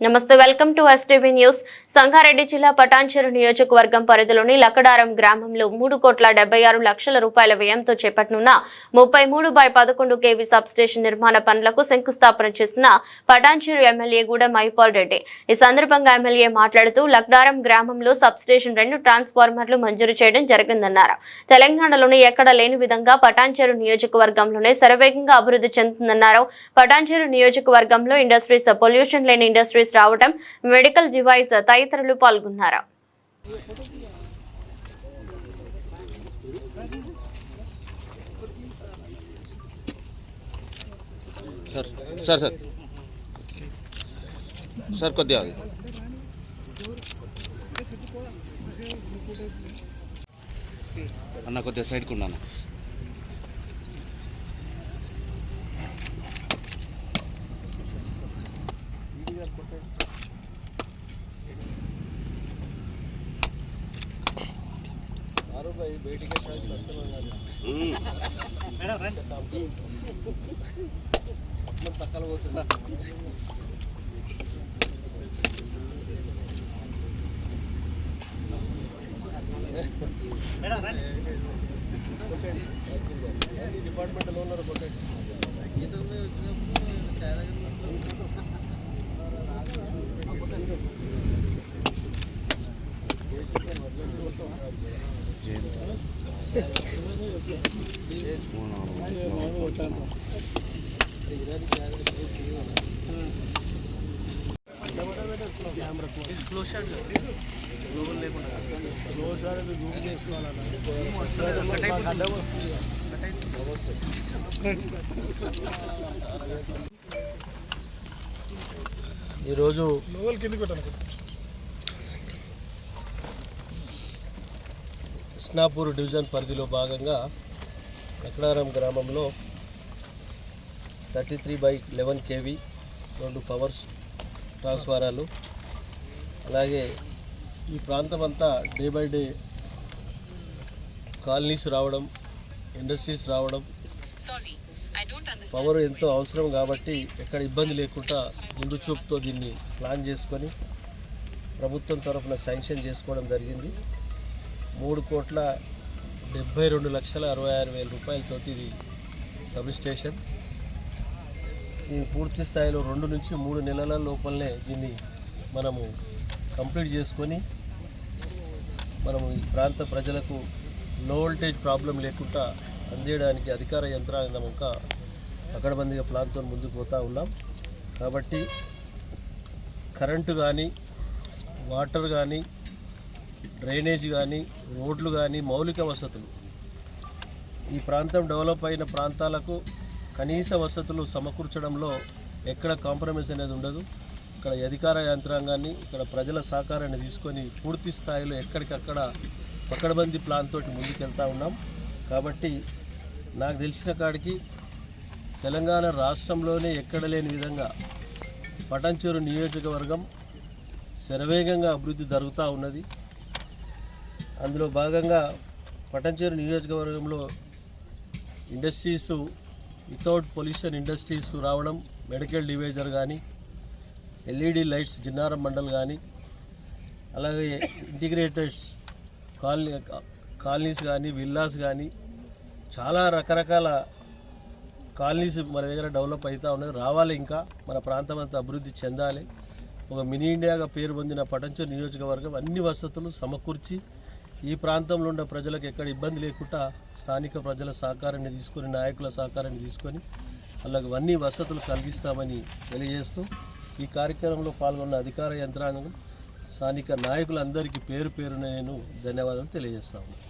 నమస్తే welcome to STV news Sangareddy జిల్లా పటాన్చెరు నియోజకవర్గం పరిధిలోని లక్కడారం గ్రామంలో మూడు కోట్ల డెబ్బై ఆరు లక్షల రూపాయల వ్యయంతో చేపట్టనున్న ముప్పై మూడు బై పదకొండు కేవీ సబ్స్టేషన్ నిర్మాణ పనులకు శంకుస్థాపన చేసిన పటాన్చెరు ఎమ్మెల్యే గూడ మైపాల్ రెడ్డి. ఈ సందర్భంగా ఎమ్మెల్యే మాట్లాడుతూ లక్డారం గ్రామంలో సబ్స్టేషన్ రెండు ట్రాన్స్ఫార్మర్లు మంజూరు చేయడం జరిగిందన్నారు. తెలంగాణలోని ఎక్కడ లేని విధంగా పటాన్చెరు నియోజకవర్గంలోనే శరవేగంగా అభివృద్ధి చెందుతుందన్నారు. పటాన్చెరు నియోజకవర్గంలో ఇండస్ట్రీస్ పొల్యూషన్ లేని ఇండస్ట్రీస్ రావడం మెడికల్ డివైస్ తదితరులు పాల్గొన్నారు. Sir sir sir. సార్ కొద్దిగా అన్న కొద్దిగా సైడ్కి ఉన్నాను పక్కన పోతుందా డిపార్ట్మెంట్లో ఉన్నారు ఈరోజు కృష్ణాపూర్ డివిజన్ పరిధిలో భాగంగా ఎక్కడారం గ్రామంలో thirty three by eleven KV రెండు పవర్స్ ట్రాన్స్ఫారాలు. అలాగే ఈ ప్రాంతం అంతా డే బై డే కాలనీస్ రావడం ఇండస్ట్రీస్ రావడం పవర్ ఎంతో అవసరం కాబట్టి ఎక్కడ ఇబ్బంది లేకుండా ముందు చూపుతో దీన్ని ప్లాన్ చేసుకొని ప్రభుత్వం తరఫున శాంక్షన్ చేసుకోవడం జరిగింది. మూడు కోట్ల డెబ్బై రెండు లక్షల అరవై ఆరు వేల రూపాయలతోటి ఇది సబ్ స్టేషన్. దీన్ని పూర్తి స్థాయిలో రెండు నుంచి మూడు నెలల లోపలనే దీన్ని మనము కంప్లీట్ చేసుకొని మనము ఈ ప్రాంత ప్రజలకు లో వోల్టేజ్ ప్రాబ్లం లేకుండా అందేయడానికి అధికార యంత్రాంగం ఇంకా పకడ్బందీగా ప్లాన్తో ముందుకు పోతూ ఉన్నాం. కాబట్టి కరెంటు కానీ వాటర్ కానీ డ్రైనేజ్ కానీ రోడ్లు కానీ మౌలిక వసతులు ఈ ప్రాంతం డెవలప్ అయిన ప్రాంతాలకు కనీస వసతులు సమకూర్చడంలో ఎక్కడ కాంప్రమైజ్ అనేది ఉండదు. ఇక్కడ అధికార యంత్రాంగాన్ని ఇక్కడ ప్రజల సహకారాన్ని తీసుకొని పూర్తి స్థాయిలో ఎక్కడికక్కడ పకడ్బందీ ప్లాన్ తోటి ముందుకెళ్తా ఉన్నాం. కాబట్టి నాకు తెలిసిన కాడికి తెలంగాణ రాష్ట్రంలోనే ఎక్కడ లేని విధంగా పటంచూరు నియోజకవర్గం శరవేగంగా అభివృద్ధి జరుగుతూ ఉన్నది. అందులో భాగంగా పటంచేరు నియోజకవర్గంలో ఇండస్ట్రీసు వితౌట్ పొల్యూషన్ ఇండస్ట్రీస్ రావడం మెడికల్ డివైజర్ కానీ ఎల్ఈడి లైట్స్ జిన్నారం మండల్ కానీ అలాగే ఇంటిగ్రేటెడ్స్ కాలనీ కాలనీస్ కానీ విల్లాస్ కానీ చాలా రకరకాల కాలనీస్ మన దగ్గర డెవలప్ అవుతూ ఉన్నాయి. రావాలి ఇంకా. మన ప్రాంతం అంతా అభివృద్ధి చెందాలి. ఒక మినీ ఇండియాగా పేరు పొందిన పటంచో నియోజకవర్గం అన్ని వసతులు సమకూర్చి ఈ ప్రాంతంలో ఉన్న ప్రజలకు ఎక్కడ ఇబ్బంది లేకుండా స్థానిక ప్రజల సహకారాన్ని తీసుకొని నాయకుల సహకారాన్ని తీసుకొని వాళ్ళకు అన్ని వసతులు కలిగిస్తామని తెలియజేస్తూ ఈ కార్యక్రమంలో పాల్గొన్న అధికార యంత్రాంగం స్థానిక నాయకులందరికీ పేరు పేరున నేను ధన్యవాదాలు తెలియజేస్తాను